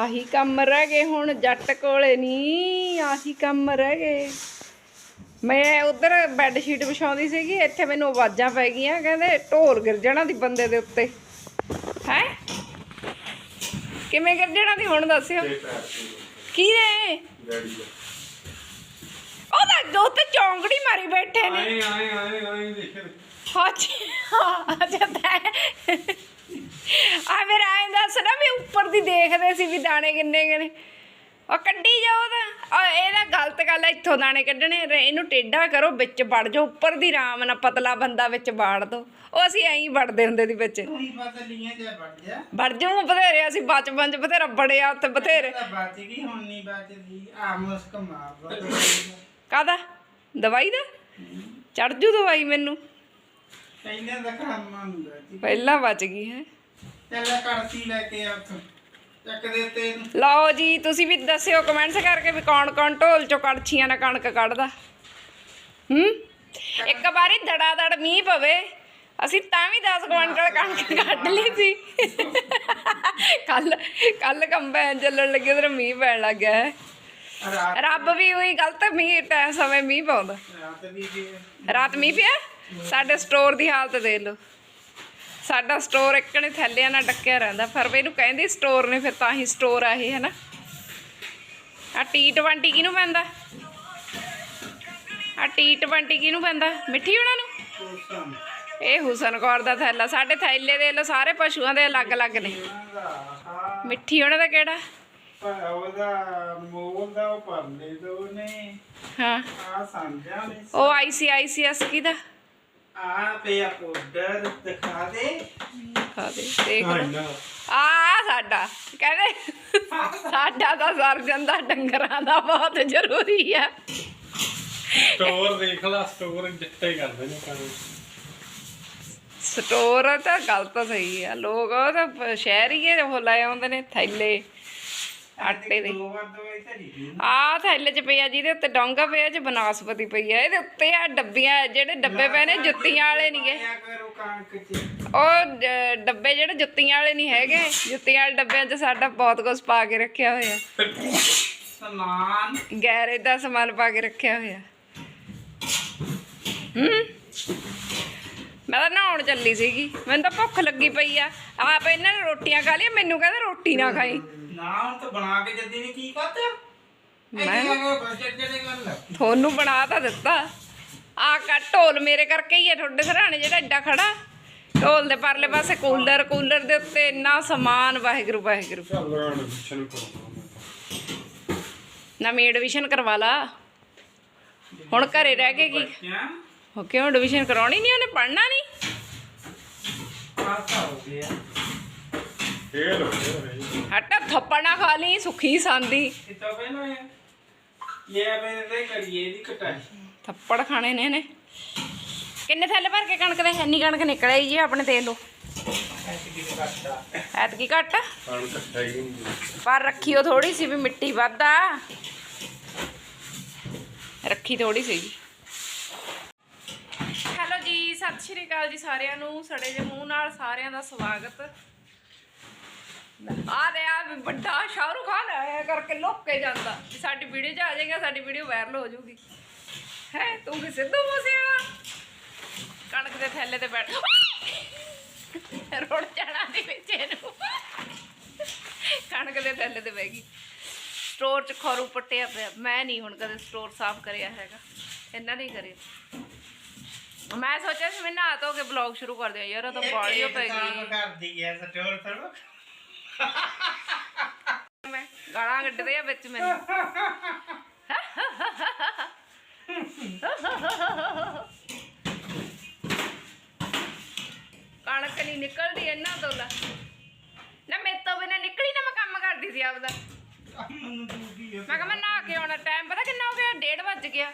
ਆਹੀ ਕੰਮ ਰਹਿ ਗਏ ਹੁਣ ਜੱਟ ਕੋਲੇ ਨਹੀਂ ਆਹੀ ਕੰਮ ਰਹਿ ਗਏ। ਮੈਂ ਉਧਰ ਬੈੱਡ ਸ਼ੀਟ ਵਿਛਾਉਂਦੀ ਸੀਗੀ ਇੱਥੇ ਮੈਨੂੰ ਆਵਾਜ਼ਾਂ ਪੈ ਗਈਆਂ ਕਹਿੰਦੇ ਢੋਲ ਗਿਰ ਜਾਣਾ ਦੀ ਬੰਦੇ ਦੇ ਉੱਤੇ। ਹੈ? ਕਿਵੇਂ ਗਿਰ ਜਾਣਾ ਦੀ ਹੁਣ ਦੱਸਿਓ? ਕੀ ਰੇ ਉਹ ਤਾਂ ਦੋ ਤੇ ਚੌਂਕੜੀ ਮਾਰੀ ਬੈਠੇ ਨੇ। ਆਏ ਆਏ ਆਏ ਆਏ ਦੇਖ ਅੱਛਾ ਅੱਛਾ ਤਾਂ ਆ ਮੇਰਾ ਐਂ ਦੱਸ ਨਾ ਵੀ ਉੱਪਰ ਦੀ ਦੇਖਦੇ ਸੀ ਵੀ ਦਾਣੇ ਕਿੰਨੇ ਕਿੰਨੇ ਉਹ ਕੱਢੀ ਜਾਓ ਤਾਂ। ਆ ਇਹਦਾ ਗਲਤ ਗੱਲ ਹੈ ਇੱਥੋਂ ਦਾਣੇ ਕੱਢਣੇ ਇਹਨੂੰ ਟੇਢਾ ਕਰੋ ਵਿੱਚ ਵੜ ਜਾਓ ਉੱਪਰ ਦੀ ਰਾਮ ਨਾਲ ਪਤਲਾ ਬੰਦਾ ਵਿੱਚ ਵਾੜ ਦੋ। ਉਹ ਅਸੀਂ ਐਂ ਹੀ ਵੜਦੇ ਹੁੰਦੇ ਸੀ ਵਿੱਚ। ਵੜ ਜਾਊ ਬਥੇਰੇ ਅਸੀਂ ਬਚਪਨ ਚ ਬਥੇਰਾ ਬੜਿਆ ਉੱਥੇ ਬਥੇਰੇ। ਤਾਂ ਬਚ ਗਈ ਹੁਣ ਨਹੀਂ ਬਚਦੀ। ਆ ਮੁਸਕ ਮਾਰ ਕਾਦਾ ਦਵਾਈ ਦਾ? ਚੜ ਜੂ ਦਵਾਈ ਮੈਨੂੰ। ਕਹਿੰਦੇ ਹੁੰਦਾ ਜੀ ਪਹਿਲਾਂ ਬਚ ਗਈ ਹੈ। ਚੱਲ ਕੜਸੀ ਲੈ ਕੇ ਆ ਉੱਥੋਂ। ਚੱਕ ਦੇ ਉੱਤੇ ਇਹਨੂੰ। ਲਓ ਜੀ ਤੁਸੀਂ ਵੀ ਦੱਸਿਓ ਕਮੈਂਟਸ ਕਰਕੇ ਵੀ ਕੌਣ ਕੌਣ ਢੋਲ ਚੋਂ ਕੜਛੀਆਂ ਨਾਲ ਕਣਕ ਕੱਢਦਾ। ਹੂੰ? ਇੱਕ ਵਾਰੀ ਦੜਾ ਦੜ ਮੀਂਹ ਪਵੇ ਅਸੀਂ ਤਾਂ ਵੀ 10 ਕੁਇੰਟਲ ਕਣਕ ਕੱਢ ਲਈ ਸੀ। ਕੱਲ ਕੱਲ ਕੰਬਾਈਨ ਚੱਲਣ ਲੱਗੇ ਤੇ ਮੀਂਹ ਪੈਣ ਲੱਗ ਗਿਆ ਹੈ। ਰਾਤ ਰੱਬ ਵੀ ਉਹੀ ਗਲਤ ਮੀਂਹ ਟਾਈਮ ਸਮੇਂ ਮੀਂਹ ਪਾਉਂਦਾ। ਰਾਤ ਵੀ ਜੀ ਰਾਤ ਮੀਂਹ ਪਿਆ? ਸਾਡੇ ਸਟੋਰ ਦੀ ਹਾਲਤ ਦੇਖ ਲਓ। ਸਾਡਾ ਸਟੋਰ ਇੱਕਣੇ ਥੈਲਿਆਂ ਨਾਲ ਡੱਕਿਆ ਰਹਿੰਦਾ ਪਰ ਵੀ ਇਹਨੂੰ ਕਹਿੰਦੀ ਸਟੋਰ ਨੇ ਫਿਰ ਤਾਂ ਹੀ ਸਟੋਰ ਆ ਇਹ ਹੈਨਾ। ਆ ਟੀ20 ਕਿਹਨੂੰ ਪੈਂਦਾ? ਆ ਟੀ20 ਕਿਹਨੂੰ ਪੈਂਦਾ? ਮਿੱਠੀ ਉਹਨਾਂ ਨੂੰ? ਇਹ ਹੁਸਨ ਕੌਰ ਦਾ ਥੈਲਾ ਸਾਡੇ ਥੈਲੇ ਦੇ ਲੋ ਸਾਰੇ ਪਸ਼ੂਆਂ ਦੇ ਅਲੱਗ-ਅਲੱਗ ਨੇ। ਮਿੱਠੀ ਉਹਨਾਂ ਦਾ ਕਿਹੜਾ? ਪਰ ਉਹਦਾ ਮੋਲ ਦਾ ਉਹ ਪਰਲੇ ਦੋ ਨੇ। ਹਾਂ। ਆ ਸਾਂਝਾ ਨੇ। ਉਹ ਆਈਸੀਆਈਸੀਐਸ ਕਿਹਦਾ? ਆ ਪਿਆ ਪਾਊਡਰ ਦਿਖਾ ਦੇ। ਖਾ ਦੇ ਦੇਖ ਲਓ। ਆ ਸਾਡਾ ਕਹਿੰਦੇ ਸਾਡਾ ਤਾਂ ਸਰਜਨ ਦਾ ਡੰਗਰਾਂ ਦਾ ਬਹੁਤ ਜ਼ਰੂਰੀ ਆ। ਸਟੋਰ ਦੇਖ ਲਾ ਸਟੋਰ ਜਿੱਤੇ ਕਰਦੇ ਨੇ ਕੰਮ। ਸਟੋਰ ਤਾਂ ਗੱਲ ਤਾਂ ਸਹੀ ਆ ਲੋਕ ਉਹ ਤਾਂ ਸ਼ਹਿਰੀਏ ਉਹ ਲੈ ਆਉਂਦੇ ਨੇ ਥੈਲੇ। ਆਟੇ ਦੇ। ਆ ਥੈਲੇ ਚ ਪਿਆ ਜਿਹਦੇ ਉੱਤੇ ਡੋਂਗਾ ਪਿਆ ਚ ਬਨਾਸਪਤੀ ਪਈ ਆ। ਇਹਦੇ ਉੱਤੇ ਆ ਡੱਬੀਆਂ ਜਿਹੜੇ ਡੱਬੇ ਪਏ ਨੇ ਜੁੱਤੀਆਂ ਵਾਲੇ ਕਣਕ ਚ। ਉਹ ਡੱਬੇ ਜਿਹੜੇ ਜੁੱਤੀਆਂ ਵਾਲੇ ਨਹੀਂ ਹੈਗੇ ਜੁੱਤੀਆਂ ਵਾਲੇ ਡੱਬਿਆਂ 'ਚ ਸਾਡਾ ਬਹੁਤ ਕੁਝ ਪਾ ਕੇ ਰੱਖਿਆ ਹੋਇਆ। ਸਮਾਨ। ਗੈਰੇਜ ਦਾ ਸਮਾਨ ਪਾ ਕੇ ਰੱਖਿਆ ਹੋਇਆ। ਹੂੰ? ਮੈਂ ਤਾਂ ਨਹਾਉਣ ਚੱਲੀ ਸੀਗੀ। ਮੈਨੂੰ ਤਾਂ ਭੁੱਖ ਲੱਗੀ ਪਈ ਆ। ਆਪ ਇਹਨਾਂ ਨੇ ਰੋਟੀਆਂ ਖਾ ਲਈਆਂ ਮੈਨੂੰ ਕਹਿੰਦੇ ਰੋਟੀ ਨਾ ਖਾਈ। ਨਾ ਹੁਣ ਤਾਂ ਬਣਾ ਕੇ ਜੱਦੀ ਨੇ ਕੀ ਕਰਤਾ ਮੈਂ- ਤੁਹਾਨੂੰ ਬਣਾ ਤਾਂ ਦਿੱਤਾ। ਆ ਕਾ ਢੋਲ ਮੇਰੇ ਕਰਕੇ ਹੀ ਆ ਤੁਹਾਡੇ ਸਰਾਣੇ ਜਿਹੜਾ ਐਡਾ ਖੜਾ। ਢੋਲ ਦੇ ਪਰਲੇ ਪਾਸੇ ਕੂਲਰ ਕੂਲਰ ਦੇ ਉੱਤੇ ਇੰਨਾ ਸਮਾਨ ਵਾਹਿਗੁਰੂ ਵਾਹਿਗੁਰੂ। ਨਵੀਂ ਐਡਮਿਸ਼ਨ ਕਰਵਾ ਲਾ। ਹੁਣ ਘਰੇ ਰਹਿ ਕੇ ਕੀ ਕਿਆ ਹੋ ਕਿਉਂ ਐਡਮਿਸ਼ਨ ਕਰਾਉਣੀ ਨਹੀਂ ਉਹਨੇ ਪੜਨਾ ਨਹੀਂ? ਪਾਸਾ ਹੋ ਗਿਆ। ਫੇਰ ਹੋ ਗਿਆ ਬਈ ਹਟਾ ਥੱਪੜ ਨਾ ਖਾ ਲਈ ਸੁੱਖੀ ਸੰਦੀ। ਕਿਤਾ ਪਹਿਲਾਂ ਹੈ ਇਹ ਮੇਰੇ ਤੇ ਕਰੀਏ ਦੀ ਕਟਾਈ। ਥੱਪੜ ਖਾਣੇ ਨੇ ਨੇ ਕਿੰਨੇ ਥੈਲੇ ਭਰ ਕੇ ਕਣਕ ਦੇ? ਇੰਨੀ ਕਣਕ ਨਿਕਲੇ ਜੀ ਆਪਣੇ ਤੇਲ ਲੋ ਕੱਟਦਾ ਐਤਕੀ ਘੱਟ? ਪਰ ਰੱਖੀ ਉਹ ਥੋੜੀ ਸੀ ਵੀ ਮਿੱਟੀ ਵੱਧ। ਆ ਰੱਖੀ ਥੋੜੀ ਸੀ ਹੈਲੋ ਜੀ ਸਤਿ ਸ਼੍ਰੀ ਅਕਾਲ ਜੀ ਸਾਰਿਆਂ ਨੂੰ, ਸੜੇ ਦੇ ਮੂੰਹ ਨਾਲ ਸਾਰਿਆਂ ਦਾ ਸਵਾਗਤ। ਆ ਦੇ ਵੱਡਾ ਸ਼ਾਹਰੁਖ ਖਾਨ ਆਇਆ ਕਰਕੇ ਲੁੱਕ ਜਾਂਦਾ। ਵੀ ਸਾਡੀ ਵੀਡੀਓ 'ਚ ਆ ਜਾਏਗਾ, ਸਾਡੀ ਵੀਡੀਓ ਵਾਇਰਲ ਹੋ ਜਾਊਗੀ। ਹੈ, ਤੂੰ ਕਿ ਸਿੱਧੂ ਮੂਸੇਵਾਲਾ? ਕਣਕ ਦੇ ਥੈਲੇ ਤੇ ਬੈਠ। ਰੋੜ ਜਾਣਾ ਦੀ ਵਿੱਚ ਇਹਨੂੰ। ਕਣਕ ਦੇ ਥੈਲੇ ਤੇ ਬਹਿ ਗਈ। ਸਟੋਰ ਚ ਖਰੂ ਪੱਟਿਆ ਪਿਆ। ਮੈਂ ਨਹੀਂ ਹੁਣ ਕਦੇ ਸਟੋਰ ਸਾਫ਼ ਕਰਿਆ ਹੈਗਾ। ਇਹਨਾਂ ਨੇ ਕਰਿਆ। ਮੈਂ ਸੋਚਿਆ ਸੀ ਮੈਂ ਨਹਾ ਧੋ ਕੇ ਬਲੌਗ ਸ਼ੁਰੂ ਕਰ ਦਿਆਂ ਯਾਰ ਉਹ ਤਾਂ ਬਾਲੀਓ ਪੈ ਗਈ। ਕਰਦੀ ਹੈ ਸਟੋਰ ਸਰਵ ਮੈਂ ਗਾਲਾਂ ਕੱਢਦੇ ਆ ਵਿੱਚ ਮੈਨੂੰ। ਕਣਕ ਨਹੀਂ ਨਿਕਲਦੀ ਇਹਨਾਂ ਤੋਂ ਲਾ। ਨਾ ਮੇਰੇ ਤੋਂ ਬਿਨਾਂ ਨਿਕਲੀ ਨਾ ਮੈਂ ਕੰਮ ਕਰਦੀ ਸੀ ਆਪਦਾ। ਮੈਨੂੰ ਮੈਂ ਕਿਹਾ ਮੈਂ ਨਹਾ ਕੇ ਆਉਣਾ ਟਾਈਮ ਪਤਾ ਕਿੰਨਾ ਹੋ ਗਿਆ? 1:30 ਵੱਜ ਗਿਆ।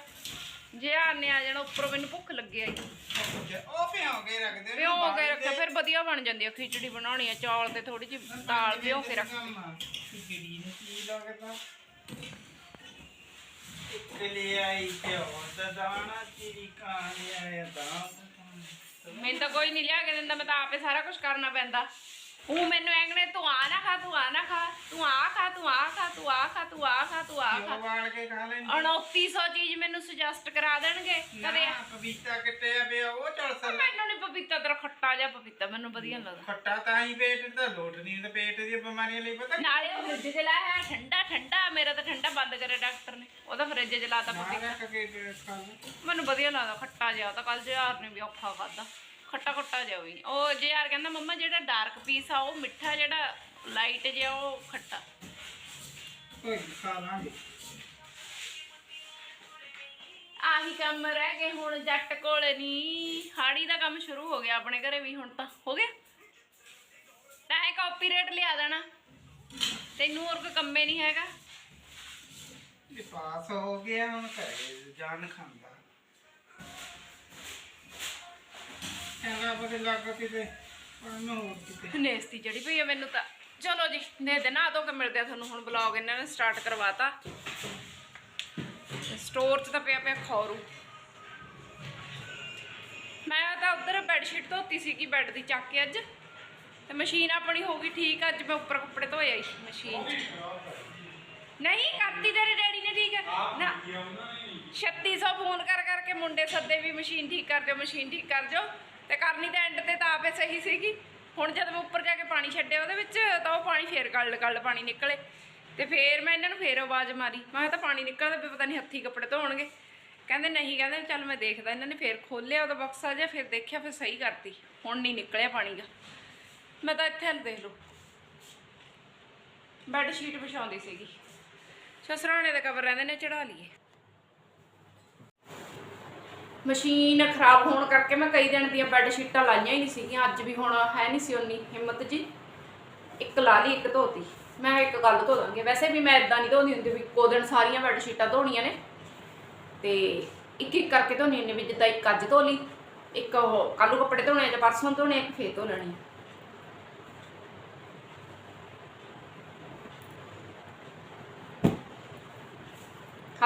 ਜੇ ਆਨੇ ਆ ਜਾਣਾ ਉੱਪਰੋਂ ਮੈਨੂੰ ਭੁੱਖ ਲੱਗੀ ਆਈ ਉਹ ਭਿਓ ਕੇ ਰੱਖਦੇ ਨੇ ਭਿਓ ਕੇ ਰੱਖਿਆ ਫਿਰ ਵਧੀਆ ਬਣ ਜਾਂਦੀ ਆ ਖਿਚੜੀ ਬਣਾਉਣੀ ਆ ਚੌਲ ਤੇ ਥੋੜੀ ਜਿਹੀ ਦਾਲ ਭਿਓ ਕੇ ਰੱਖ ਖਿਚੜੀ ਨੇ ਕੀ ਲੱਗਦਾ ਇੱਕ ਲੈ ਆਈ ਭਿਓ ਦਾ ਦਾਣਾ ਚੀਰੀ ਕਾਣੇ ਆਇਆ ਦਾਣਾ। ਮੈਨੂੰ ਤਾਂ ਕੋਈ ਨਹੀਂ ਲਿਆ ਕੇ ਦਿੰਦਾ ਮੈਂ ਤਾਂ ਆਪੇ ਸਾਰਾ ਕੁਝ ਕਰਨਾ ਪੈਂਦਾ। ਉਹ ਮੈਨੂੰ ਐਂਗਣੇ ਤੂੰ ਆ ਨਾ ਖਾ ਤੂੰ ਆ ਨਾ ਖਾ ਤੂੰ ਆ ਖਾ ਤੂੰ ਆ ਖਾ ਤੂੰ ਆ ਖਾ ਤੂੰ ਆ ਖਾ ਤੂੰ ਆ ਕਿਉਂ ਖਾ। ਵਾਲ ਕੇ ਖਾ ਲੈਂਦੀ? 2900 ਚੀਜ਼ ਮੈਨੂੰ ਸੁਜੈਸਟ ਕਰਾ ਦੇਣਗੇ ਕਦੇ? ਨਾ ਪਪੀਤਾ ਕਿੱਟਿਆ ਪਿਆ ਉਹ ਚਲ ਸਰ ਮੈਨੂੰ ਨਹੀਂ ਪਪੀਤਾ ਤੇਰਾ ਖੱਟਾ ਜਿਹਾ ਪਪੀਤਾ ਮੈਨੂੰ ਵਧੀਆ ਨੀ ਲੱਗਦਾ। ਖੱਟਾ ਤਾਂ ਹੀ ਪੇਟ ਦਾ ਲੋਟ ਨਹੀਂ ਤੇ ਪੇਟ ਦੀਆਂ ਬਿਮਾਰੀਆਂ ਲਈ ਪਤਾ ਨਾਲੇ ਉਹ ਫ੍ਰਿਜ 'ਚ ਲਾਇਆ ਹੈ ਠੰਡਾ ਠੰਡਾ ਮੇਰਾ ਤਾਂ ਠੰਡਾ ਬੰਦ ਕਰੇ ਡਾਕਟਰ ਨੇ। ਉਹਦਾ ਫ੍ਰਿਜ 'ਚ ਲਾਤਾ ਨਾ ਪਪੀਤਾ। ਰੱਖ ਕੇ ਖਾ ਲੈ। ਮੈਨੂੰ ਵਧੀਆ ਲੱਗਦਾ ਖੱਟਾ ਜਿਹਾ ਉਹ ਤਾਂ ਕੱਲ ਜਿਹਾਰ ਨੇ ਵੀ ਔਖਾ ਖਾਦਾ ਖੱਟਾ ਖੱਟਾ ਜਿਹਾ ਵੀ। ਉਹ ਜਿਹਾਰ ਕਹਿੰਦਾ ਮੰਮਾ ਜਿਹੜਾ ਡਾਰਕ ਪੀਸ ਆ ਉਹ ਮਿੱਠਾ ਜਿਹੜਾ ਲਾਈਟ ਜਿਹਾ ਉਹ ਖੱਟਾ। ਕੋਈ ਨੀ, ਖਾ ਲਾਂਗੇ। ਆਹੀ ਕੰਮ ਰਹਿ ਗਏ ਹੁਣ ਜੱਟ ਕੋਲ ਨਹੀਂ ਹਾੜੀ ਦਾ ਕੰਮ ਸ਼ੁਰੂ ਹੋ ਗਿਆ ਆਪਣੇ ਘਰੇ ਵੀ ਹੁਣ ਤਾਂ। ਹੋ ਗਿਆ? ਤਾਂ ਇਹ ਕਾਪੀਰਾਈਟ ਲਿਆ ਦੇਣਾ। ਤੈਨੂੰ ਹੋਰ ਕੋਈ ਕੰਮੇ ਨਹੀਂ ਹੈਗਾ? ਇਹ ਪਾਸ ਹੋ ਗਿਆ ਹੁਣ ਘਰੇ ਜਾਨ ਖਾਂਦਾ। ਚੰਗਾ ਬਗੇ ਲੱਗ ਕਿਤੇ ਪੜਨ ਹੋਰ ਕਿਤੇ। ਨੇਸਤੀ ਚੜੀ ਪਈ ਆ ਮੈਨੂੰ ਤਾਂ। ਚਲੋ ਜੀ ਦੇ ਦੇ ਨਾ ਧੋ ਕੇ ਮਿਲਦੇ ਆ ਤੁਹਾਨੂੰ। ਹੁਣ ਬਲੌਗ ਇਹਨਾਂ ਨੇ ਸਟਾਰਟ ਕਰਵਾਤਾ। ਸਟੋਰ 'ਚ ਤਾਂ ਪਿਆ ਪਿਆ ਖੌਰੂ। ਮੈਂ ਤਾਂ ਉਧਰ ਬੈੱਡ ਸ਼ੀਟ ਧੋਤੀ ਸੀਗੀ ਬੈੱਡ ਦੀ ਚੱਕ ਕੇ ਅੱਜ। ਤੇ ਮਸ਼ੀਨ ਆਪਣੀ ਹੋ ਗਈ ਠੀਕ ਅੱਜ ਮੈਂ ਉੱਪਰ ਕੱਪੜੇ ਧੋਏ ਆਈ ਮਸ਼ੀਨ 'ਚ। ਨਹੀਂ ਕਰਤੀ ਤੇਰੇ ਡੈਡੀ ਨੇ ਠੀਕ ਨਾ 3600 ਫੋਨ ਕਰ ਕਰਕੇ ਮੁੰਡੇ ਸੱਦੇ ਵੀ ਮਸ਼ੀਨ ਠੀਕ ਕਰ ਦਿਓ ਮਸ਼ੀਨ ਠੀਕ ਕਰ ਦਿਓ। ਤੇ ਕਰਨੀ ਤਾਂ ਐਂਡ ਤੇ ਤਾਂ ਆਪੇ ਸਹੀ ਸੀਗੀ। ਹੁਣ ਜਦ ਮੈਂ ਉੱਪਰ ਜਾ ਕੇ ਪਾਣੀ ਛੱਡਿਆ ਉਹਦੇ ਵਿੱਚ, ਤਾਂ ਉਹ ਪਾਣੀ ਫੇਰ ਗਲ ਗਲ ਪਾਣੀ ਨਿਕਲੇ। ਤੇ ਫੇਰ ਮੈਂ ਇਹਨਾਂ ਨੂੰ ਫੇਰ ਆਵਾਜ਼ ਮਾਰੀ। ਮੈਂ ਕਿਹਾ ਤਾਂ ਪਾਣੀ ਨਿਕਲਦਾ ਵੀ ਪਤਾ ਨਹੀਂ ਹੱਥੀ ਕੱਪੜੇ ਧੋਣਗੇ। ਕਹਿੰਦੇ ਨਹੀਂ, ਕਹਿੰਦੇ ਚੱਲ ਮੈਂ ਦੇਖਦਾ। ਇਹਨਾਂ ਨੇ ਫੇਰ ਖੋਲਿਆ ਉਹਦਾ ਬਕਸਾ ਜਿਹਾ, ਫਿਰ ਦੇਖਿਆ, ਫਿਰ ਸਹੀ ਕਰਤੀ। ਹੁਣ ਨਹੀਂ ਨਿਕਲਿਆ ਪਾਣੀ ਦਾ ਮੈਂ ਤਾਂ ਇੱਥੇ ਹਲ ਦੇਖ ਲਓ। ਬੈੱਡ ਸ਼ੀਟ ਵਿਛਾਉਂਦੀ ਸੀਗੀ। ਸਸਰਾਣੇ ਦਾ ਕਵਰ ਰਹਿੰਦੇ ਨੇ ਚੜਾ ਲਈਏ। ਮਸ਼ੀਨ ਖਰਾਬ ਹੋਣ ਕਰਕੇ ਮੈਂ ਕਈ ਦਿਨ ਦੀਆਂ ਬੈੱਡ ਸ਼ੀਟਾਂ ਲਾਈਆਂ ਹੀ ਨਹੀਂ ਸੀਗੀਆਂ ਅੱਜ ਵੀ ਹੁਣ ਹੈ ਨਹੀਂ ਸੀ ਉਨੀ ਹਿੰਮਤ ਜੀ। ਇੱਕ ਲਾ ਲਈ ਇੱਕ ਧੋਤੀ। ਮੈਂ ਇੱਕ ਗੱਲ ਧੋ ਦਾਂਗੀ। ਵੈਸੇ ਵੀ ਮੈਂ ਇਦਾਂ ਨਹੀਂ ਧੋਦੀ ਹੁੰਦੀ ਵੀ ਇੱਕੋ ਦਿਨ ਸਾਰੀਆਂ ਬੈੱਡ ਸ਼ੀਟਾਂ ਧੋਣੀਆਂ ਨੇ। ਤੇ ਇੱਕ ਇੱਕ ਕਰਕੇ ਧੋਣੀ ਨੇ ਵੀ ਜਿੱਦਾਂ ਇੱਕ ਅੱਜ ਧੋ ਲਈ ਇੱਕ ਉਹ ਕੱਲ੍ਹ ਨੂੰ ਕੱਪੜੇ ਧੋਣੇ ਜਾਂ ਪਰਸੋਂ ਧੋਣੇ ਆ, ਇੱਕ ਫੇਰ ਧੋ ਲੈਣੀ ਆ।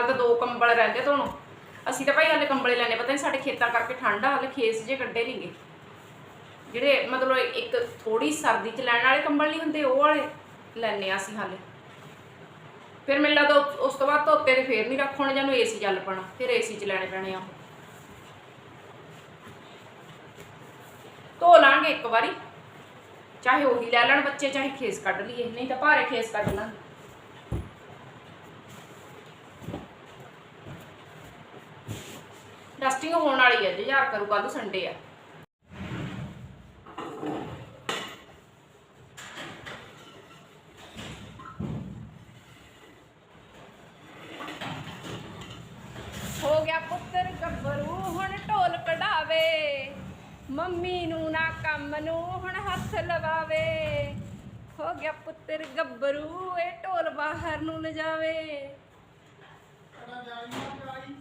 ਤਾਂ ਦੋ ਕੰਬਲ ਰਹਿੰਦੇ ਧੋਣੋ। ਅਸੀਂ ਤਾਂ ਭਾਈ ਹਾਲੇ ਕੰਬਲੇ ਲੈਣੇ, ਪਤਾ ਨਹੀਂ ਸਾਡੇ ਖੇਤਾਂ ਕਰਕੇ ਠੰਡ ਆ, ਹਾਲੇ ਖੇਸ ਜੇ ਕੱਢੇ ਨਹੀਂਗੇ ਜਿਹੜੇ ਮਤਲਬ ਇੱਕ ਥੋੜੀ ਸਰਦੀ ਚ ਲੈਣ ਵਾਲੇ ਕੰਬਲ ਨਹੀਂ ਹੁੰਦੇ, ਉਹ ਵਾਲੇ ਲੈਣੇ ਆ ਅਸੀਂ ਹਾਲੇ। ਫਿਰ ਮੈਨੂੰ ਲੱਗਦਾ ਉਸ- ਤੋਂ ਬਾਅਦ ਧੋਤੇ ਤੇ ਫੇਰ ਨਹੀਂ ਰੱਖਣੇ ਜਾਨੂੰ ਏਸੀ ਚੱਲ ਪਣਾ, ਫਿਰ ਏਸੀ ਚ ਲੈਣੇ ਪੈਣੇ ਆ ਧੋ ਲਾਂਗੇ ਇੱਕ ਵਾਰੀ, ਚਾਹੇ ਉਹੀ ਲੈ ਲੈਣ ਬੱਚੇ, ਚਾਹੇ ਖੇਸ ਕੱਢ ਲਈਏ, ਨਹੀਂ ਤਾਂ ਭਾਰੇ ਖੇਸ ਕੱਢ ਲਾਂਗੇ। ਡਸਟਿੰਗ ਹੋਣ ਵਾਲੀ ਹੈ ਜੀ ਯਾਰ ਕਰੂ ਕੱਲ ਸੰਡੇ ਆ ਹੋ ਗਿਆ ਪੁੱਤਰ ਗੱਭਰੂ ਹੁਣ ਢੋਲ ਕਢਾਵੇ ਮੰਮੀ ਨੂੰ ਨਾ ਕੰਮ ਨੂੰ ਹੁਣ ਹੱਥ ਲਵਾਵੇ ਹੋ ਗਿਆ ਪੁੱਤਰ ਗੱਭਰੂ ਇਹ ਢੋਲ ਬਾਹਰ ਨੂੰ ਲਿਜਾਵੇ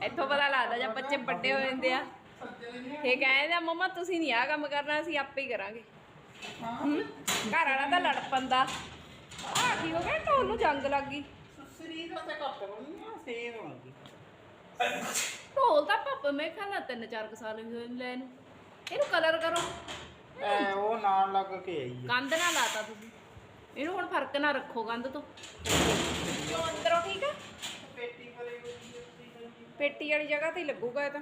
ਇੱਥੋਂ ਪਤਾ ਲੱਗਦਾ ਜਦ ਬੱਚੇ ਵੱਡੇ ਹੋ ਜਾਂਦੇ ਆ ਇਹ ਕਹਿੰਦੇ ਆ ਮਮਾ ਤੁਸੀਂ ਨਹੀਂ ਆ ਕੰਮ ਕਰਨਾ ਅਸੀਂ ਆਪੇ ਹੀ ਕਰਾਂਗੇ। ਹਮ? ਘਰ ਵਾਲਾ ਤਾਂ ਲੜ ਪੰਦਾ ਆ ਕੀ ਹੋ ਗਿਆ? ਢੋਲ ਨੂੰ ਜੰਗ ਲੱਗ ਗਈ। ਸਰੀਰ ਤੇ ਘੱਟ ਬਣੀ ਆ ਸੇਰ ਹੋਣੀ ਢੋਲ ਤਾਂ ਪਾਪਾ ਮੈਂ ਖਾਣਾ ਤਿੰਨ ਚਾਰ ਕੁ ਸਾਲ ਹੋਏ ਨੇ ਲੈ ਨੂੰ। ਇਹਨੂੰ ਕਲਰ ਕਰੋ। ਐ ਉਹ ਨਾਲ ਲੱਗ ਕੇ ਆਈ ਕੰਧ ਨਾਲ ਲਾਤਾ ਤੁਸੀਂ। ਇਹਨੂੰ ਹੁਣ ਫ਼ਰਕ ਨਾ ਰੱਖੋ ਕੰਧ ਤੋਂ। ਕਿਉਂ ਅੰਦਰੋਂ ਠੀਕ ਆ ਪੇਟੀ ਪਰੇ ਪੇਟੀ ਵਾਲੀ ਜਗ੍ਹਾ ਤੇ ਹੀ ਲੱਗੂਗਾ ਇਹ ਤਾਂ।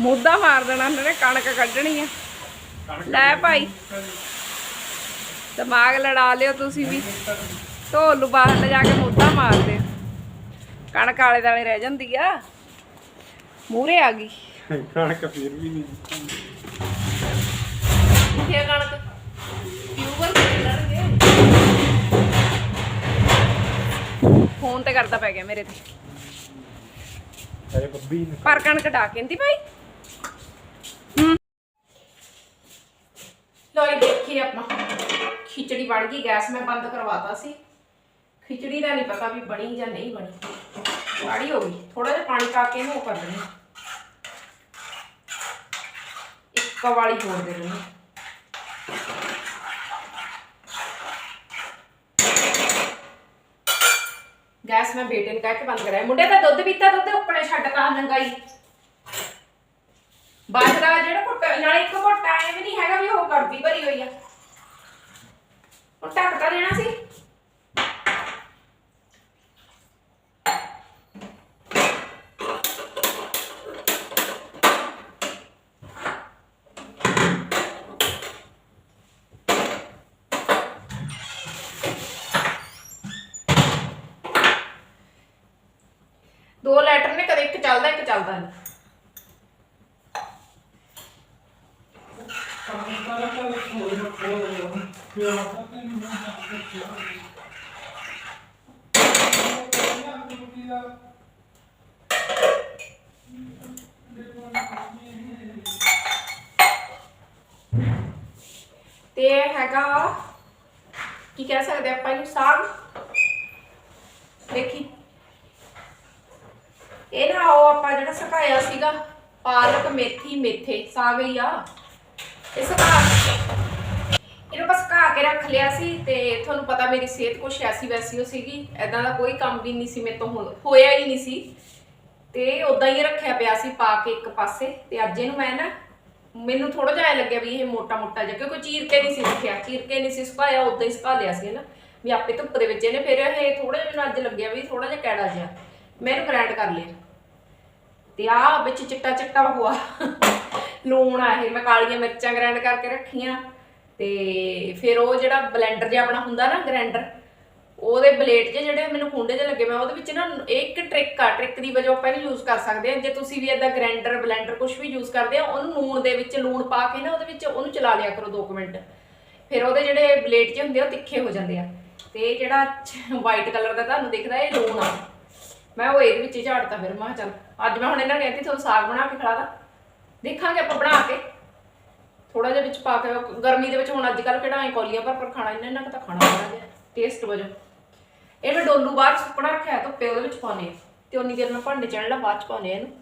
ਮੁੱਦਾ ਮਾਰ ਦੇਣਾ ਇਹਨਾਂ ਨੇ ਕਣਕ ਕੱਢਣੀ ਆ। ਲੈ ਭਾਈ। ਦਿਮਾਗ ਲੜਾ ਲਿਓ ਤੁਸੀਂ ਵੀ। ਢੋਲ ਨੂੰ ਬਾਹਰ ਲਿਜਾ ਕੇ ਮੁੱਦਾ ਮਾਰ ਦਿਓ। ਕਣਕ ਆਲੇ ਦਾਲੇ ਰਹਿ ਜਾਂਦੀ ਆ। ਮੂਰੇ ਆ ਗਈ। ਕਣਕ ਫਿਰ ਵੀ ਨਹੀਂ। ਕਿੱਥੇ ਕਣਕ? ਪਿਊਵਰ ਕਰਨਗੇ ਫੋਨ ਤੇ ਕਰਦਾ ਪੈ ਗਿਆ ਮੇਰੇ ਤੇ। ਅਰੇ ਬੱਬੀ ਪਰ ਕਣਕ ਢਾ ਕਹਿੰਦੀ ਭਾਈ ਲੋਈ ਦੇਖੀ ਆਪਾਂ ਖਿਚੜੀ ਬਣ ਗਈ ਗੈਸ ਮੈਂ ਬੰਦ ਕਰਵਾਤਾ ਸੀ ਖਿਚੜੀ ਦਾ ਨਹੀਂ ਪਤਾ ਵੀ ਬਣੀ ਜਾਂ ਨਹੀਂ ਬਣੀ ਗਾੜੀ ਹੋ ਗਈ ਥੋੜਾ ਜਿਹਾ ਪਾਣੀ ਪਾ ਕੇ ਇਹਨੂੰ ਕਰ ਦੇਣੀ ਇੱਕ ਵਾਲੀ ਜੋੜ ਦੇਣੀ ਗੈਸ ਮੈਂ ਬੇਟੇ ਨੂੰ ਕਹਿ ਕੇ ਬੰਦ ਕਰਾਇਆ। ਮੁੰਡੇ ਤਾਂ ਦੁੱਧ ਪੀਤਾ, ਦੁੱਧ ਉੱਪਰੇ ਛੱਡ ਤਾ ਨੰਗਾਈ। ਬਾਜਰਾ ਜਿਹੜਾ ਘੁੱਟ, ਨਾਲੇ ਇੱਕ ਘੁੱਟ ਐਵੇਂ ਨਹੀਂ ਹੈਗਾ ਵੀ ਉਹ ਕਰਦੀ ਭਰੀ ਹੋਈ ਆ। ਉਹ ਢੱਕ ਤਾਂ ਦੇਣਾ ਸੀ ਦੋ ਲੈਟਰ ਨੇ ਕਦੇ ਇੱਕ ਚੱਲਦਾ ਇੱਕ ਚੱਲਦਾ ਨਹੀਂ ਤੇ ਹੈਗਾ ਕੀ ਕਹਿ ਸਕਦੇ ਆਪਾਂ ਇਹਨੂੰ ਸਾਗ। ਦੇਖੀ। ਇਹ ਨਾ ਉਹ ਆਪਾਂ ਜਿਹੜਾ ਸੁਕਾਇਆ ਸੀਗਾ, ਪਾਲਕ, ਮੇਥੀ, ਮੇਥੇ, ਸਾਗ ਹੀ ਆ। ਇਹ ਸੁਕਾ ਬਸ ਸੁਕਾ ਕੇ ਰੱਖ ਲਿਆ ਸੀ ਤੇ ਤੁਹਾਨੂੰ ਪਤਾ ਮੇਰੀ ਸਿਹਤ ਕੁਛ ਐਸੀ ਵੈਸੀ ਹੋ ਸੀਗੀ। ਐਦਾਂ ਦਾ ਕੋਈ ਕੰਮ ਵੀ ਨਹੀਂ ਸੀ ਮੇਰੇ ਤੋਂ ਹੁਣ, ਹੋਇਆ ਹੀ ਨਹੀਂ ਸੀ। ਤੇ ਉਦਾਂ ਹੀ ਰੱਖਿਆ ਪਿਆ ਸੀ ਪਾ ਕੇ ਇੱਕ ਪਾਸੇ। ਤੇ ਅੱਜ ਇਹਨੂੰ ਮੈਂ ਨਾ, ਮੈਨੂੰ ਥੋੜਾ ਜਿਹਾ ਐਂ ਲੱਗਿਆ ਵੀ ਇਹ ਮੋਟਾ ਮੋਟਾ ਜਿਹਾ, ਕਿਉਂਕਿ ਚੀਰ ਕੇ ਨਹੀਂ ਸੀ ਰੱਖਿਆ। ਚੀਰ ਕੇ ਨਹੀਂ ਸੀ ਸੁਕਾਇਆ ਉਦਾਂ ਹੀ ਸੁਕਾ ਲਿਆ ਸੀ ਨਾ ਵੀ ਆਪੇ ਧੁੱਪ ਦੇ ਵਿੱਚ ਇਹਨੇ ਫਿਰ ਇਹ ਥੋੜਾ ਜਿਹਾ ਮੈਨੂੰ ਅੱਜ ਲੱਗਿਆ ਵੀ ਥੋੜਾ ਜਿਹਾ ਕੈੜਾ ਜਿਹਾ। ਮੈਂ ਇਹਨੂੰ ਗ੍ਰਾਈਂਡ ਕਰ ਲਿਆ। ਤੇ ਆ ਵਿੱਚ ਚਿੱਟਾ ਚਿੱਟਾ ਹੁਆ। ਲੂਣ ਆ ਇਹ, ਮੈਂ ਕਾਲੀਆਂ ਮਿਰਚਾਂ ਗ੍ਰਾਈਂਡ ਕਰਕੇ ਰੱਖੀਆਂ। ਤੇ ਫਿਰ ਉਹ ਜਿਹੜਾ ਬਲੈਂਡਰ ਜਿਹਾ ਆਪਣਾ ਹੁੰਦਾ ਨਾ ਗ੍ਰਾਈਂਡਰ ਉਹਦੇ ਬਲੇਡ ਜੇ ਜਿਹੜੇ ਮੈਨੂੰ ਖੁੰਡੇ ਜਿਹੇ ਲੱਗੇ, ਮੈਂ ਉਹਦੇ ਵਿੱਚ ਨਾ ਇਹ ਇੱਕ ਟ੍ਰਿਕ ਆ, ਟ੍ਰਿਕ ਦੀ ਵਜੋਂ ਆਪਾਂ ਇਹਨੂੰ ਯੂਜ਼ ਕਰ ਸਕਦੇ ਹਾਂ। ਜੇ ਤੁਸੀਂ ਵੀ ਇਦਾਂ ਗ੍ਰਾਈਂਡਰ ਬਲੈਂਡਰ ਕੁਝ ਵੀ ਯੂਜ਼ ਕਰਦੇ ਆ, ਉਹਨੂੰ ਲੂਣ ਦੇ ਵਿੱਚ ਲੂਣ ਪਾ ਕੇ ਨਾ ਉਹਦੇ ਵਿੱਚ ਉਹਨੂੰ ਚਲਾ ਲਿਆ ਕਰੋ 2 ਮਿੰਟ। ਫਿਰ ਉਹਦੇ ਜਿਹੜੇ ਬਲੇਡ ਜਿਹੇ ਹੁੰਦੇ ਆ, ਉਹ ਤਿੱਖੇ ਹੋ ਜਾਂਦੇ ਆ। ਤੇ ਜਿਹੜਾ ਵਾਈਟ ਕਲਰ ਦਾ ਤੁਹਾਨੂੰ ਦਿਖਦਾ, ਇਹ ਲੂਣ ਆ। ਮੈਂ ਉਹ ਇਹਦੇ ਵਿੱਚ ਹੀ ਝਾੜਤਾ ਫਿਰ, ਮੈਂ ਚੱਲ, ਅੱਜ ਮੈਂ ਹੁਣ ਇਹਨਾਂ ਨੂੰ ਕਹਿੰਦੀ, ਤੁਹਾਨੂੰ ਸਾਗ ਬਣਾ ਕੇ ਖਿਲਾ ਦਾਂ। ਦੇਖਾਂਗੇ ਆਪਾਂ ਬਣਾ ਕੇ। ਥੋੜਾ ਜਿਹਾ ਵਿੱਚ ਪਾ ਕੇ ਗਰਮੀ ਦੇ ਵਿੱਚ ਹੁਣ ਅੱਜ ਕੱਲ ਕਿਹੜਾ ਐ ਕੌਲੀਆਂ ਪਰ ਪਰ ਖਾਣਾ ਇਹਨਾਂ ਇਹਨਾਂ ਤਾਂ ਖਾਣਾ ਬੜਾ ਜਿਹਾ। ਟੇਸਟ ਵਜੋਂ ਇਹ ਮੈਂ ਡੋਲੂ ਬਾਹਰ ਸੁੱਕਣਾ ਰੱਖਿਆ ਹੈ, ਧੁੱਪੇ ਉਹਦੇ ਵਿੱਚ ਪਾਉਣੇ ਆ ਤੇ ਉਨੀ ਦੇਰ ਮੈਂ ਭਾਂਡੇ ਚੜ੍ਹ ਲਾ ਬਾਅਦ ਚ ਪਾਉਣੇ ਇਹਨੂੰ।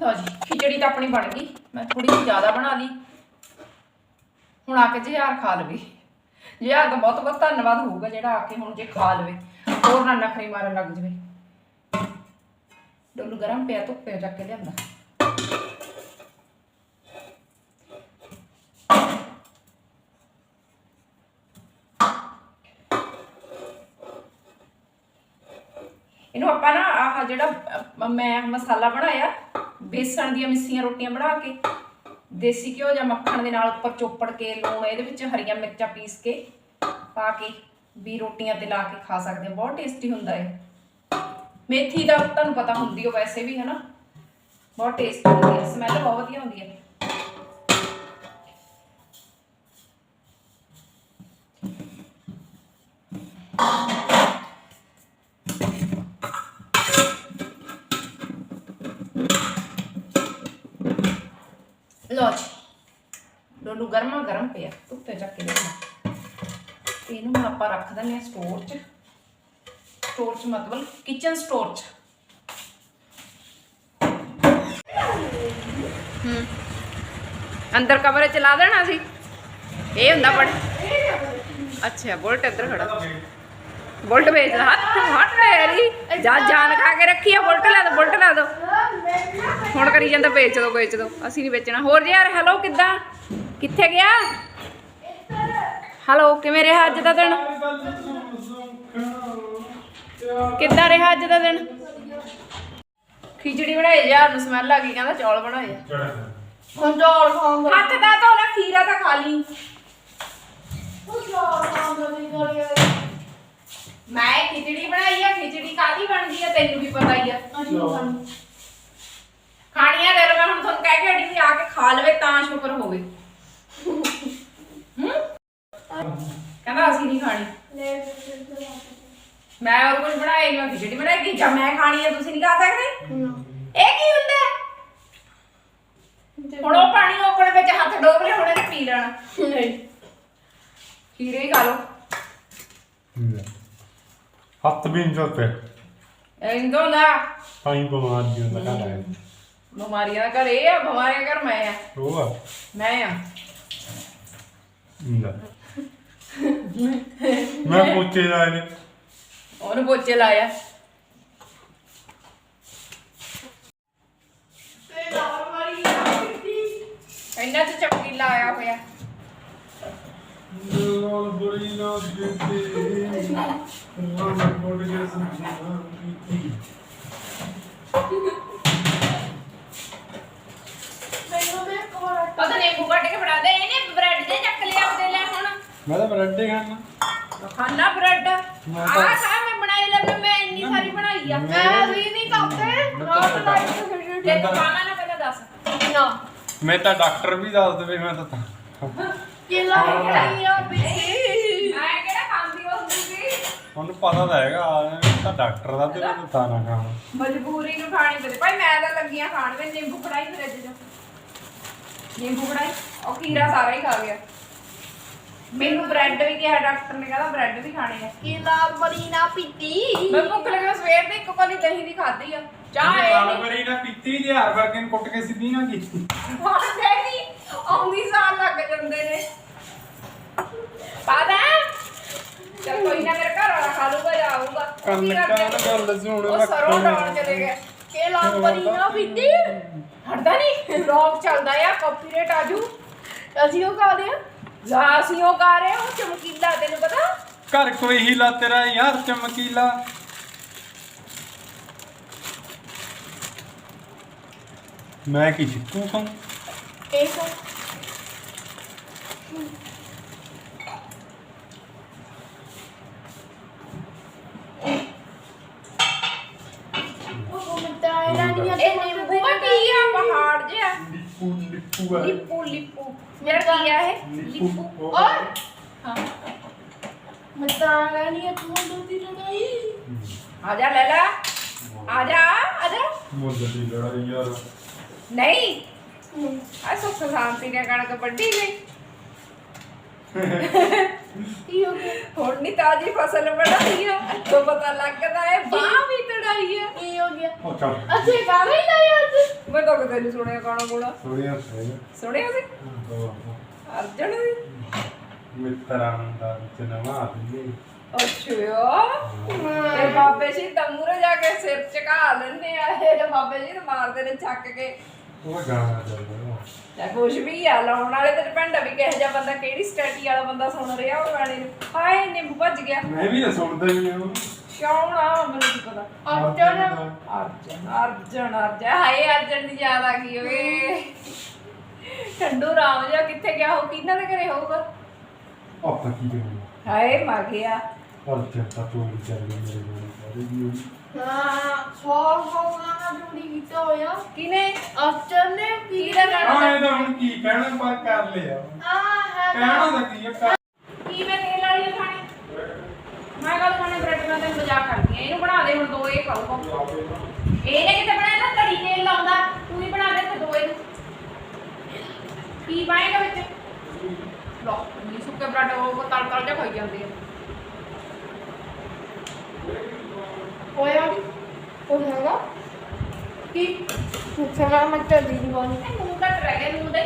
ਲਓ ਜੀ, ਖਿਚੜੀ ਤਾਂ ਆਪਣੀ ਬਣ ਗਈ। ਮੈਂ ਥੋੜੀ ਜਿਹੀ ਜ਼ਿਆਦਾ ਬਣਾ ਲਈ। ਹੁਣ ਆ ਕੇ ਜਿਹਾਰ ਖਾ ਲਵੇ। ਜਿਹਾਰ ਦਾ ਬਹੁਤ ਬਹੁਤ ਧੰਨਵਾਦ ਹੋਊਗਾ ਜਿਹੜਾ ਆ ਕੇ ਹੁਣ ਜੇ ਖਾ ਲਵੇ। ਹੋਰ ਨਾ ਨਖਰੇ ਮਾਰਨ ਲੱਗ ਜਵੇ। ਡੋਲੂ ਗਰਮ ਪਿਆ, ਧੁੱਪੇ ਚੱਕ ਕੇ ਲਿਆਂਦਾ। ਇਹਨੂੰ ਆਪਾਂ ਨਾ ਆਹ ਜਿਹੜਾ ਮੈਂ ਮਸਾਲਾ ਬਣਾਇਆ, ਬੇਸਣ ਦੀਆਂ ਮਿੱਸੀਆਂ ਰੋਟੀਆਂ ਬਣਾ ਕੇ ਦੇਸੀ ਘਿਓ ਜਾਂ ਮੱਖਣ ਦੇ ਨਾਲ ਉੱਪਰ ਚੋਪੜ ਕੇ ਲੂਣ, ਇਹਦੇ ਵਿੱਚ ਹਰੀਆਂ ਮਿਰਚਾਂ ਪੀਸ ਕੇ ਪਾ ਕੇ ਵੀ ਰੋਟੀਆਂ ਤੇ ਲਾ ਕੇ ਖਾ ਸਕਦੇ ਹੋ। ਬਹੁਤ ਟੇਸਟੀ ਹੁੰਦਾ ਹੈ ਮੇਥੀ ਦਾ ਤੁਹਾਨੂੰ ਪਤਾ ਹੁੰਦੀ ਹੋ ਵੈਸੇ ਵੀ, ਹਨਾ? ਬਹੁਤ ਟੇਸਟੀ ਹੁੰਦੀ ਹੈ। ਸਮੈਲ ਬਹੁਤ ਵਧੀਆ ਹੁੰਦੀ ਹੈ। ਲਓ ਜੀ। ਡੋਲੂ ਗਰਮਾ ਗਰਮ ਪਿਆ। ਧੁੱਪੇ ਚੱਕ ਕੇ ਲਿਆਉਣਾ ਇਹਨੂੰ ਹੁਣ ਆਪਾਂ ਰੱਖ ਦਿੰਦੇ ਹਾਂ ਸਟੋਰ 'ਚ। ਸਟੋਰ 'ਚ ਮਤਲਬ ਕਿਚਨ ਸਟੋਰ 'ਚ। ਹੂੰ। ਅੰਦਰ ਕਮਰੇ ਚ ਲਾ ਦੇਣਾ ਸੀ। ਇਹ ਹੁੰਦਾ ਬੜ ਅੱਛਾ, ਬੁਲਟ ਇੱਧਰ ਖੜਾ। ਬੁਲਟ ਵੇਚ ਹੱਥ ਹੱਟ ਤੇਰੀ ਜਾ ਜਾਨ ਖਾ ਕੇ ਰੱਖੀ ਆ, ਬੁਲਟ ਲਾ ਦੋ, ਬੁਲਟ ਲਾ ਦੋ। ਹੁਣ ਕਰੀ ਜਾਂਦਾ ਵੇਚ ਦੋ ਵੇਚ ਦੋ। ਅਸੀਂ ਨਹੀਂ ਵੇਚਣਾ। ਹੋਰ ਜੀ ਯਾਰ ਹੈਲੋ ਕਿੱਦਾਂ? ਕਿੱਥੇ ਗਿਆ? ਹੈਲੋ ਕਿਵੇਂ ਰਿਹਾ ਅੱਜ ਦਾ ਦਿਨ? ਕਿੱਦਾਂ ਰਿਹਾ ਅੱਜ ਦਾ ਦਿਨ? ਖਿਚੜੀ ਬਣਾਈ ਯਾਰ ਨੂੰ ਸਮੈਲ ਆ ਗਈ ਕਹਿੰਦਾ ਚੌਲ ਬਣਾਏ ਹੁਣ ਚੌਲ ਖਾਉਂਗਾ ਹੱਥ ਦਾ ਧੋ ਲੈ ਖੀਰਾ ਤਾਂ ਖਾ ਲਈ। ਮੈਂ ਖਿਚੜੀ ਬਣਾਈ ਆ ਖਿਚੜੀ ਕਾਦੀ ਬਣਦੀ ਆ ਤੈਨੂੰ ਵੀ ਪਤਾ ਹੀ ਆ। ਖਾਣੀਆਂ ਦੇ ਮੈਂ ਹੁਣ ਤੁਹਾਨੂੰ ਕਹਿ ਕੇ ਹਟੀ ਸੀ ਆ ਕੇ ਖਾ ਲਵੇ ਤਾਂ ਸ਼ੁਕਰ ਹੋਵੇ। ਹੂੰ? ਕਹਿੰਦਾ ਅਸੀਂ ਨਹੀਂ ਖਾਣੀ। ਲੈ ਮੈਂ ਹੋਰ ਕੁਝ ਬਣਾਇਆ ਨਹੀਂ ਮੈਂ ਖਿਚੜੀ ਬਣਾਈ ਕਿ ਜਾਂ ਮੈਂ ਖਾਣੀ ਹੈ ਤੁਸੀਂ ਨਹੀਂ ਖਾ ਸਕਦੇ? ਇਹ ਕੀ ਹੁੰਦਾ? ਹੈ? ਹੁਣ ਉਹ ਪਾਣੀ ਓਕਣ ਵਿੱਚ ਹੱਥ ਡੋਬ ਲਿਆ ਹੁਣ ਇਹਨੇ ਪੀ ਲੈਣਾ। ਨਹੀਂ। ਖੀਰੇ ਹੀ ਖਾ ਲਓ। ਹੱਥ ਵੀ ਇੰਜੋ ਤੇ ਇੰਦੋਂ ਦਾ ਪਾਈ ਬਿਮਾਰ ਜੀ ਦਾ ਘਰ ਹੈ ਬਿਮਾਰੀਆਂ ਦਾ ਘਰ ਇਹ ਆ ਬਿਮਾਰੀਆਂ ਦਾ ਘਰ ਮੈਂ ਆ। ਉਹ ਆ ਮੈਂ ਆ। ਲੈ। ਮੈਂ ਪੁੱਛੇ ਦਾ ਇਹਨੇ ਉਹਨੂੰ ਪੋਚੇ ਲਾਇਆ ਤੇ ਲਾਲ ਮਾਰੀ ਨਾ ਕਿੱਤੀ ਇਹਨਾਂ ਚ ਚਮਕੀਲਾ ਆਇਆ ਹੋਇਆ। ਨਾਲ ਬੜੀ ਨਾ ਦਿੱਤੀ ਨਾ ਬੋੜ ਕੇ ਸਮਝਣਾ ਕੀਤੀ ਮੈਨੂੰ ਦੇ ਕੋਲ ਉਹ ਤਾਂ ਨਿੰਬੂ ਕੱਟ ਕੇ ਫੜਾ ਦੇ ਇਹਨੇ ਬ੍ਰੈਡ ਦੇ ਚੱਕ ਲਿਆ ਉਹਦੇ ਲੈ ਹੁਣ ਮੈਂ ਤਾਂ ਬਰੱਡੇ ਖਾਣਾ ਖਾਣਾ ਬ੍ਰੈਡ? ਆ ਮੈਂ ਤਾਂ- ਮੈਂ ਬਣਾਈ ਲੈ ਮੈਂ ਇੰਨੀ ਸਾਰੀ ਬਣਾਈ ਆ। ਮੈਂ ਵੀ ਨਹੀਂ ਕਰਦੇ ਨਾ ਬਣਾਈ ਤੇ ਤੇ ਤੂੰ ਖਾਣਾ ਨਾ ਪਹਿਲਾਂ ਦੱਸ। ਨਾ। ਮੈਂ ਤਾਂ ਡਾਕਟਰ ਵੀ ਦੱਸ ਦੇਵੇ ਮੈਂ ਤਾਂ ਕਿਲਾ ਕਿਲਾ ਵੀ ਮੈਂ ਕਿਹੜਾ ਖਾਂਦੀ ਹੁੰਦੀ ਸੀ ਉਹਨੂੰ ਪਤਾ ਤਾਂ ਹੈਗਾ ਮੈਂ ਤਾਂ ਡਾਕਟਰ ਦਾ ਤੇ ਮੈਂ ਤਾਂ ਨਾ ਖਾਣਾ ਮਜਬੂਰੀ ਨੂੰ ਖਾਣੀ ਪੈਂਦੀ। ਭਾਈ ਮੈਂ ਤਾਂ ਲੱਗੀਆਂ ਖਾਣ ਵਿੱਚ ਨਿੰਬੂ ਕੜਾਈ ਫਰਿੱਜ ਚੋਂ ਨਿੰਬੂ ਕੜਾਈ ਉਹ ਖੀਰਾ ਸਾਰਾ ਹੀ ਖਾ ਗਿਆ। ਮੈਨੂੰ ਬ੍ਰੈਡ ਵੀ ਕਿਹਾ ਡਾਕਟਰ ਨੇ ਕਹਿੰਦਾ ਬ੍ਰੈਡ ਵੀ ਖਾਣੇ ਆ। ਕਿਲਾ ਬੜੀ ਨਾ ਪੀਤੀ। ਮੈਂ ਭੁੱਖ ਲੱਗੀ ਸਵੇਰ ਦੇ ਇੱਕ ਕੋਲੀ ਦਹੀਂ ਦੀ ਖਾਧੀ ਆ। ਚਾਹ ਇਹ ਨਹੀਂ। ਬਰੀ ਨਾ ਪੀਤੀ ਦੀ ਹਰ ਵਰਗੇ ਨੂੰ ਕੁੱਟ ਕੇ ਸਿੱਧੀ ਨਾ ਕੀਤੀ। ਖਾਂਦੇ ਨਹੀਂ ਆਉਂਦੀ ਸਾਲ ਲੱਗ ਜਾਂਦੇ ਨੇ। ਪਾਦਾ ਚਲ ਕੋਈ ਨਾ ਮੇਰੇ ਘਰ ਵਾਲਾ ਖਾ ਲੂਗਾ ਜਾਂ ਆਊਗਾ। ਕੀ ਕੰਨ ਕਾਨ ਗੱਲ ਸੁਣ ਉਹ ਸਰੋਂ ਡਾਉਣ ਚਲੇ ਗਏ। ਕਿਲਾ ਬੜੀ ਨਾ ਪੀਤੀ? ਹਟਦਾ ਨਹੀਂ। ਰੌਕ ਚੱਲਦਾ ਆ ਕਾਪੀਰਾਈਟ ਆਜੂ ਅਸੀਂ ਉਹ ਖਾ ਲਿਆ ਲਾ ਅਸੀਂ ਉਹ ਗਾ ਰਹੇ ਉਹ ਚਮਕੀਲਾ ਤੈਨੂੰ ਪਤਾ? ਘਰ ਕੋਈ ਹੀਲਾ ਤੇਰਾ ਯਾਰ ਚਮਕੀਲਾ। ਮੈਂ ਕੀ ਸਿੱਕੂ ਖਾਂ ਇਹ ਕੋ ਉਹ ਮਿੱਟਾ ਇਹਨਾਂ ਦੀਆਂ ਇਹ ਨਿੰਬੂ ਆ ਪਹਾੜ ਜਿਹਾ। ਲਿਪੂ ਲਿਪੂ ਲਿਪੂ ਲਿਪੂ ਯਾਰ ਕੀ ਆ ਇਹ ਲਿਪੂ ਓਏ ਹਾਂ ਮਿੱਟਾ ਇਹਨਾਂ ਦੀਆਂ ਤੂੰ ਦੀ ਲੜਾਈ ਆ ਜਾ ਲੈ ਲੈ ਆ ਜਾ ਆ ਜਾ ਮੁੱਲ ਦੀ ਲੜਾਈ ਯਾਰ ਨਹੀਂ ਆ ਸੁੱਖ ਕੀ ਹੋ ਗਿਆ? ਹੁਣ ਨਹੀਂ ਤਾਜੀ ਫਸਲ ਬਣਾਈ ਆ ਤੋਂ ਪਤਾ ਲੱਗਦਾ ਹੈ ਬਾਹ ਵੀ ਤੜਾਈ ਆ। ਕੀ ਹੋ ਗਿਆ? ਉਹ ਚੱਲ। ਅਸੀਂ ਗਾਣਾ ਹੀ ਲਾਇਆ ਅੱਜ? ਮੈਂ ਤਾਂ ਕਦੇ ਨਹੀਂ ਸੁਣਿਆ ਗਾਣਾ ਗੋਲਾ ਥੋੜੀਆਂ ਸਹੀ ਸੁਣਿਆ ਸੀ? ਅਰਜਨ ਦੀ? ਮਿੱਤਰਾਂ ਦਾ ਵਿੱਚ ਨਵਾਂ ਆਦਮੀ ਅੱਛਾ ਤੇ ਬਾਬੇ ਜੀ ਤਮੂਰੇ ਜਾ ਕੇ ਸਿਰ ਝੁਕਾ ਲੈਂਦੇ ਆ ਇਹ ਬਾਬੇ ਜੀ ਮਾਰਦੇ ਨੇ ਚੱਕ ਕੇ। ਉਹ ਗਾਣਾ ਚੱਲਦਾ। ਜਾਂ ਕੁਛ ਵੀ ਆ ਲਾਉਣ ਵਾਲੇ ਤੇ ਡਿਪੈਂਡ ਆ ਵੀ ਕਿਹੋ ਜਿਹਾ ਬੰਦਾ ਕਿਹੜੀ ਸਟੈਟੀ ਵਾਲਾ ਬੰਦਾ ਸੁਣ ਰਿਹਾ ਉਹ ਗਾਣੇ ਨੂੰ। ਹਾਏ ਨਿੰਬੂ ਭੱਜ ਗਿਆ। ਮੈਂ ਵੀ ਤਾਂ ਸੁਣਦਾ ਹੀ ਹਾਂ ਕਿਉਂ ਨਾ ਮੈਨੂੰ ਕੀ ਪਤਾ। ਅਰਜਨ। ਅਰਜਨ ਅਰਜਨ ਅਰਜਨ। ਹਾਏ ਅਰਜਨ ਦੀ ਯਾਦ ਆ ਗਈ ਓਏ। ਠੰਡੂ ਰਾਮ ਜਿਹਾ ਕਿੱਥੇ ਗਿਆ ਹੋ ਕਿਹਨਾਂ ਦੇ ਘਰੇ ਹੋਊਗਾ? ਆਪਾਂ ਕੀ ਕਰੀਏ? ਹਾਏ ਮਾ ਗਿਆ। ਪਰ ਚੱਤਾ ਚੋਰੀ ਚੱਲ ਰਹੀ ਮੇਰੇ ਕੋਲ ਸਾਰੇ ਵੀ ਹਾਂ ਸੌ ਸੌ ਗਾਣਾ ਜੁੜੀ ਕੀਤਾ ਹੋਇਆ ਕਿਨੇ? ਅਰਜਨ ਨੇ? ਕੀ ਕਿਹਦਾ ਗਾਣਾ ਹਾਂ ਇਹ ਤਾਂ ਹੁਣ ਕੀ ਕਹਿਣਾ ਪਰ ਕਰ ਲਿਆ। ਆ ਹੈ ਕਹਿਣਾ ਤਾਂ ਕੀ ਹੈ ਕਰ- ਕੀ ਮੈਂ ਤੇਲ ਵਾਲੀ ਖਾਣੀ? ਮੈਂ ਕੱਲ ਖਾਣੇ ਬ੍ਰੈਡ ਨਾਲ ਤੇ ਮਜ਼ਾਕ ਕਰਦੀ ਆ ਇਹਨੂੰ ਬਣਾ ਦੇ ਹੁਣ ਦੋ ਇਹ ਖਾਊਗਾ ਇਹਨੇ ਕਿਤੇ ਬਣਾਇਆ ਨਾ ਘੜੀ ਤੇਲ ਲਾਉਂਦਾ ਤੂੰ ਹੀ ਬਣਾ ਦੇ ਤੇ ਦੋ ਇਹਨੂੰ। ਕੀ ਪਾਏਗਾ ਵਿੱਚ? ਲੋ ਇਹ ਸੁੱਕੇ ਬ੍ਰੈਡ ਉਹ ਤਲ ਤਲ ਜਿਹਾ ਖਾਈ ਜਾਂਦੇ ਆ। Oya Ohaga. Ki Sara Mata Dini Bani. Muka terakhir muda.